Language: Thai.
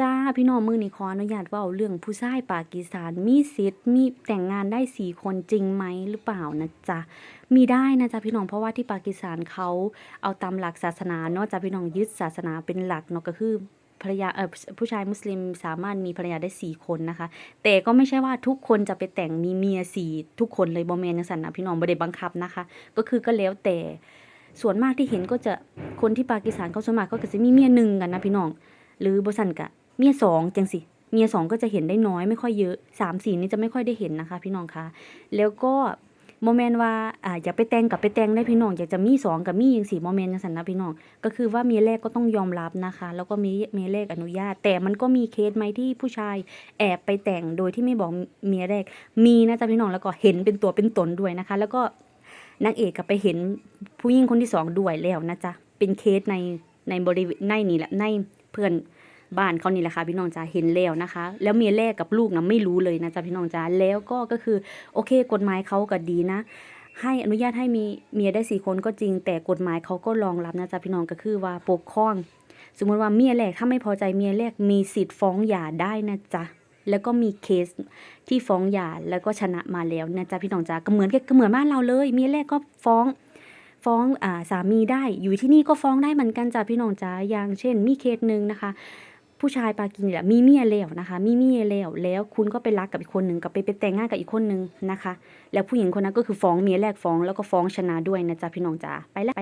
จ้าพี่น้องมือนี้ขออนุญาตว่าเรื่องผู้ชายปากีสถานมีสิทธิ์มีแต่งงานได้สี่คนจริงไหมหรือเปล่านะจ๊ะมีได้นะจ๊ะพี่น้องเพราะว่าที่ปากีสถานเขาเอาตามหลักศาสนาเนาะจ้ะพี่น้องยึดศาสนาเป็นหลักเนาะก็คือภรรยาเออผู้ชายมุสลิมสามารถมีภรรยาได้สี่คนนะคะ แต่ก็ไม่ใช่ว่าทุกคนจะไปแต่งมีเมียสี่ทุกคนเลยบอแมนจังสันนะพี่น้องบ่ได้บังคับนะคะ ก็คือก็แล้วแต่ส่วนมากที่เห็นก็จะคนที่ปากีสถานเขาส่วนมากก็จะมีเมียหนึ่งกันนะพี่น้อง หรือบสันกะ เมียสองจังสิเมียสองก็จะเห็นได้น้อยไม่ค่อยเยอะสามสี่นี่จะไม่ค่อยได้เห็นนะคะ พี่น้องคะแล้วก็โมเมนต์ว่าอ่าอยากไปแต่งกับไปแต่งได้พี่น้องอยากจะมีสองกับมียังสี่โมเมนต์จังสันนะพี่น้องก็คือว่าเมียแรกก็ต้องยอมรับนะคะ แล้วก็มีเมียแรกอนุญาต แต่มันก็มีเคสไหมที่ผู้ชายแอบไปแต่งโดยที่ไม่บอกเมียแรก มีนะจ๊ะพี่น้องแล้วก็เห็นเป็นตัวเป็นตนด้วยนะคะ แล้วก็นางเอกก็ไปเห็นผู้หญิงคนที่สองด้วยแล้วนะจ๊ะเป็นเคสในในบริเวณในนี่แหละในเพื่อน บ้านเขานี่แหละค่ะพี่น้องจ๋าเห็นแล้วนะคะ แล้วเมียแรกกับลูกนะไม่รู้เลยนะจ๊ะพี่น้องจ๋าแล้วก็ก็คือโอเคกฎหมายเขาก็ดีนะให้อนุญาตให้มีเมียได้สี่คนก็จริง แต่กฎหมายเขาก็รองรับนะจ๊ะพี่น้องก็คือว่าปกครอง สมมติว่าเมียแรกถ้าไม่พอใจเมียแรกมีสิทธิ์ฟ้องหย่าได้นะจ๊ะแล้วก็มีเคสที่ฟ้องหย่าแล้วก็ชนะมาแล้วนะจ๊ะพี่น้องจ๋าก็เหมือนก็เหมือนบ้านเราเลย เมียแรกก็ฟ้องฟ้องอ่าสามีได้ อยู่ที่นี่ก็ฟ้องได้เหมือนกันจ้ะพี่น้องจ๋าอย่างเช่น มีเคสหนึ่งนะคะ ผู้ชายปากีเนี่ยมีเมียแล้วนะคะ มีเมียแล้วแล้วคุณก็ไปรักกับอีกคนหนึ่งกับไปไปแต่งงานกับอีกคนหนึ่งนะคะ แล้วผู้หญิงคนนั้นก็คือฟ้องเมียแรกฟ้องแล้วก็ฟ้องชนะด้วยนะจ๊ะพี่น้องจ๋าไปแล้วไป